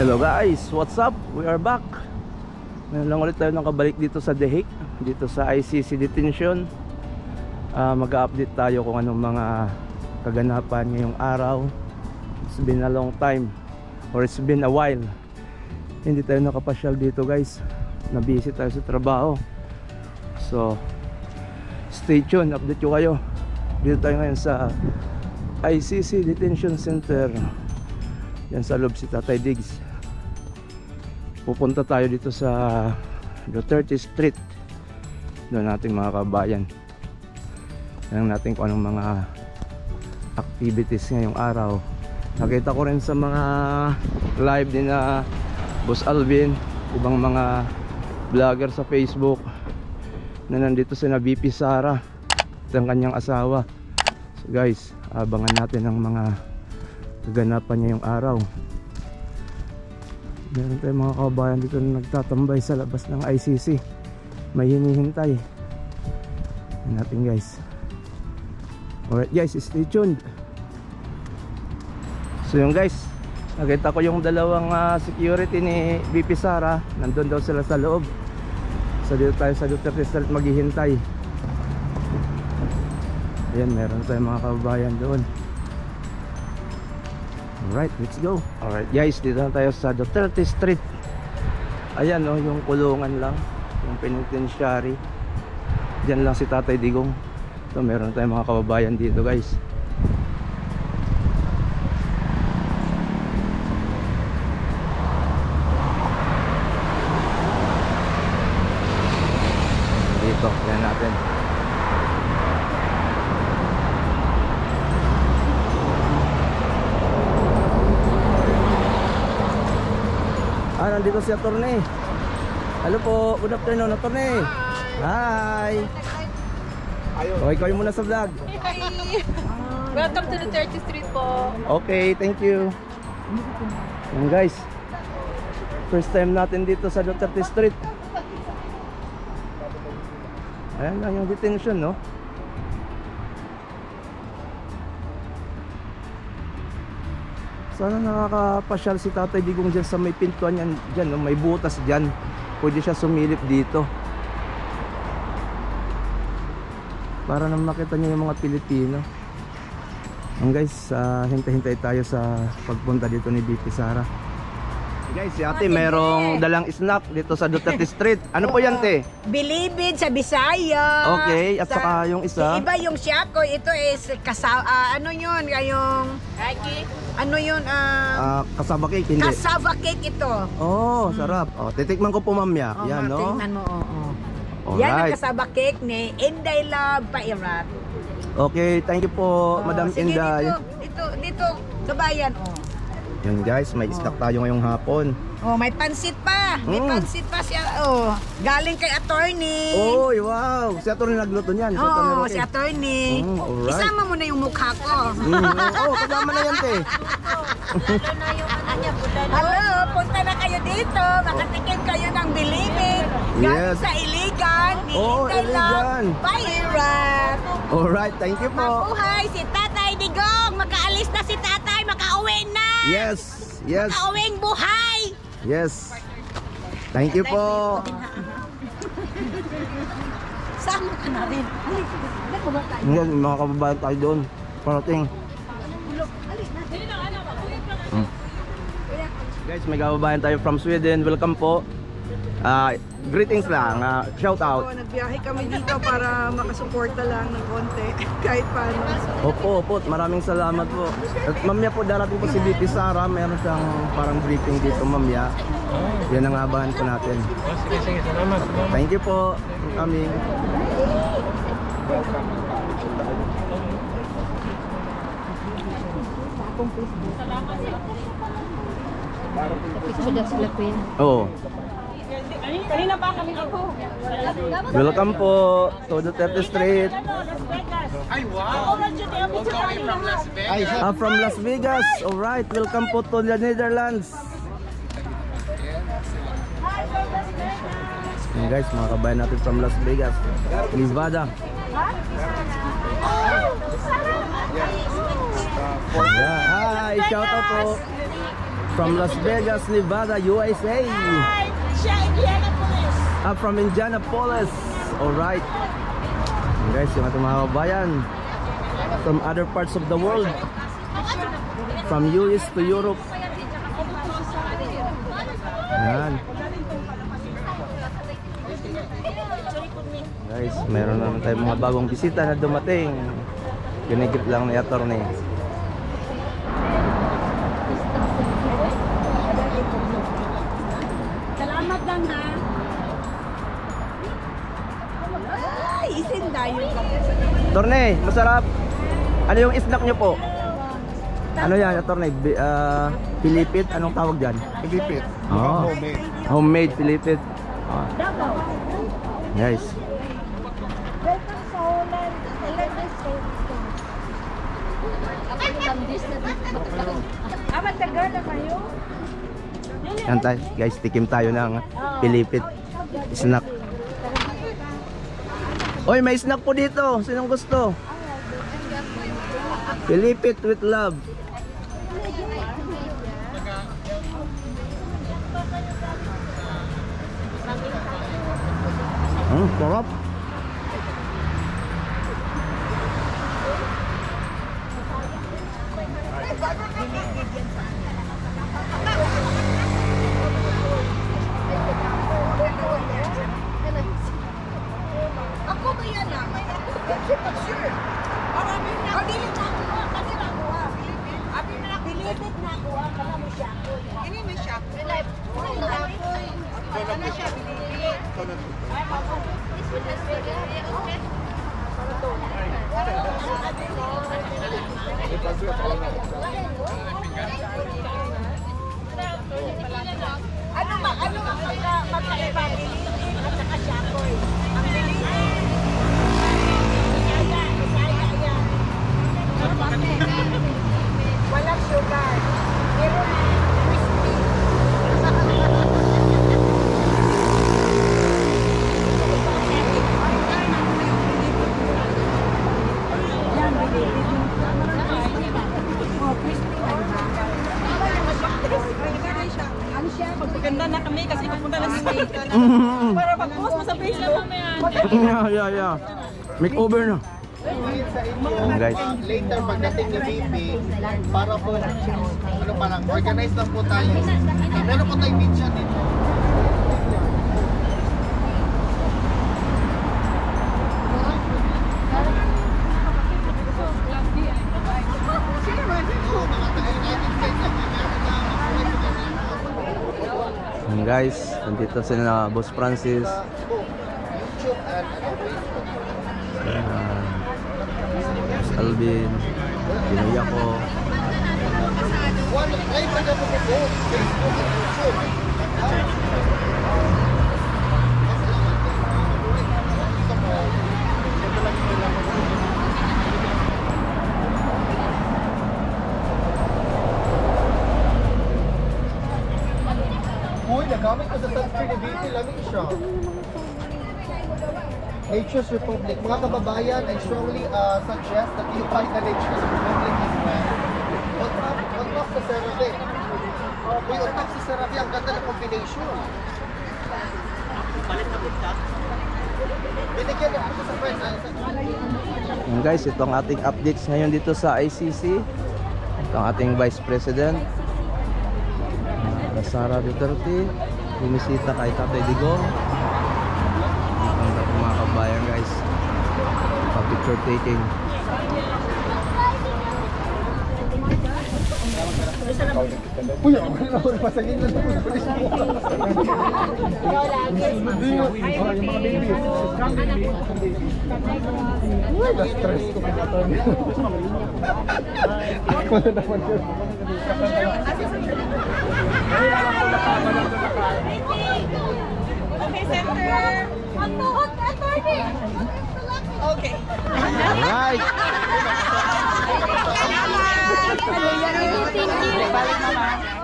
Hello guys, what's up? We are back. Ngayon lang ulit tayo nakabalik dito sa Hague, dito sa ICC detention. Ah, Mag-update tayo kung anong mga kaganapan ngayong araw. It's been a long time or it's been a while. Hindi tayo nakapasyal dito guys. Na-busy tayo sa trabaho. So, stay tuned, update ko kayo. Dito tayo ngayon sa ICC Detention Center. Yan sa loob si Tatay Diggs. Pupunta tayo dito sa Duterte Street. Doon natin mga kabayan. Tingnan natin kung anong mga activities ngayong araw. Nakita ko rin sa mga live din na Boss Alvin, ibang mga vlogger sa Facebook na nandito si na VP Sara at ang kanyang asawa. So guys, abangan natin ang mga kaganapan niya yung araw. Meron tayong mga kabayan dito na nagtatambay sa labas ng ICC. May hinihintay. Natin guys. Alright guys, stay tuned. So yun guys, nakita ko yung dalawang ah, security ni VP Sara. Nandun daw sila sa loob. So dito tayo sa Duterte Street maghihintay. Ayan, meron tayong mga kababayan doon. Alright, let's go. Alright guys, dito na tayo sa Duterte Street. Ayan oh, yung kulungan lang. Yung penitentiary. Diyan lang si Tatay Digong. So meron tayong mga kababayan dito guys. Dito, yan natin. Ah, nandito si attorney. Hello po, good afternoon, attorney. Hi. Okay, kayo muna sa vlog. Hi! Welcome to the 30th Street po. Okay, thank you. Yan guys. First time natin dito sa Duterte Street. Ayan lang yung detention, no? Sana nakakapasyal si Tatay Digong dyan sa may pintuan yan, dyan, no? may butas dyan. Pwede siya sumilip dito. Para na makita niya yung mga Pilipino. Ang guys, ah, hintay-hintay tayo sa pagpunta dito ni BP Sara. Guys, si ate merong dalang snack dito sa Duterte Street. Ano po yan, te? Bilibid sa Bisaya. Okay, at saka yung isa? Iba yung Siako, ito is kasa, ah, ano yun, yung, Kaki. ano yun, Ah, ah, kasaba cake, hindi. cassava cake ito. Oh, sarap. Oh, titikman ko po, ma'am, ya. Oh, Yan, no? tingnan mo, oo. oo. Yan ang Alright. cassava cake ni Inday Love Pairat. Okay, thank you po, Oh, Madam sige, Inday. Dito, dito, dito, sa bayan, oh. Yan guys, may snack tayo ngayong hapon. Oh, may pansit pa. May Mm. pansit pa siya. Oh, galing kay attorney. Oy, wow! Si Atty. nagluto niyan. Si Atty. Oo, Roque. si attorney. Mm, alright. Isama mo na yung mukha ko. Mm, oh, kasama na yan, te. Hello, punta na kayo dito. Makatikim kayo ng bilibid. Galing Yes. sa Iligan. Ni Oh, Inday Iligan. Love Pirate. Alright, thank you po. Mabuhay si Tatay Digong. Makaalis na si Tatay. Makauwi na. Yes, yes, Makauwing buhay. yes. Thank you po. Sama ka na rin. Halika. Halika ba tayo? Ngayon, may mga kababayan tayo doon. Parating. Hmm. Guys, may kababayan tayo from Sweden. Welcome po. Ah, greetings lang. Ah, shout out. Oo, nagbiyahe kami dito para makasuporta lang ng konti kahit paano. Opo, opo. Maraming salamat po. At mamaya po darating po si BP Sara. Meron siyang parang briefing dito mamaya. Yan ang abahan po natin. Sige, sige, salamat. salamat. Thank you po. Kami. Sudah sila queen. Oo. Kanina pa kami ako. Welcome po to Duterte Street. Ah, from Las Vegas. All right. Welcome po to the Netherlands. Yan guys, mga kabayan natin from Las Vegas. Nevada. Yeah. Hi, shout out po. From Las Vegas, Nevada, USA. Hi! Siya, Indianapolis. Ah, from Indianapolis. Alright. Guys, yung ating mga kabayan. From other parts of the world. From US to Europe. Yan. Guys, meron naman tayong mga bagong bisita na dumating. Ginigit lang ni attorney. Attorney, masarap. Ano yung snack nyo po? Ano yan, attorney? Bi- ah, Pilipit? Anong tawag dyan? Pilipit. Oh. Homemade. Homemade Pilipit. Guys. Welcome sa Holland. Eleven Ah, matagal na kayo? Yan tayo. Guys, tikim tayo ng Pilipit snack. Oy, may snack po dito. Sinong gusto? Pilipit with love. Hmm, sarap. Ako na ako. Bilibid na ako ah. Kana mo siya ako. Ini mo siya ako. Ano ako? Ano siya bilibid? Ano Makeover na. Sa guys. later pagdating ni VP, para po, ano pa lang, organize lang po tayo. Meron po tayong siya dito. Guys, nandito sila na Boss Francis. YouTube and Alvin. Pinuya ko. Uy, nagamit ko sa sunscreen ni VP, lamig siya. Nature's Republic. Mga kababayan, I strongly uh, suggest that you buy the Nature's Republic as well. On top sa CeraVe. Uy, on top sa CeraVe, ang ganda ng combination. Binigyan niya ako ah, guys, ito ang ating updates ngayon dito sa ICC. Ito ang ating Vice President. Uh, Sara Duterte. Bumisita kay Tatay Digong. Kabayan guys. Pa-picture taking. Uy, ako na ako pasagin na ito. Pulis mo. Yung mga babies. Uy, na-stress ko pa ito. Ako. Okay, center. Ano? Okay. Alright! Thank you. Balik naman.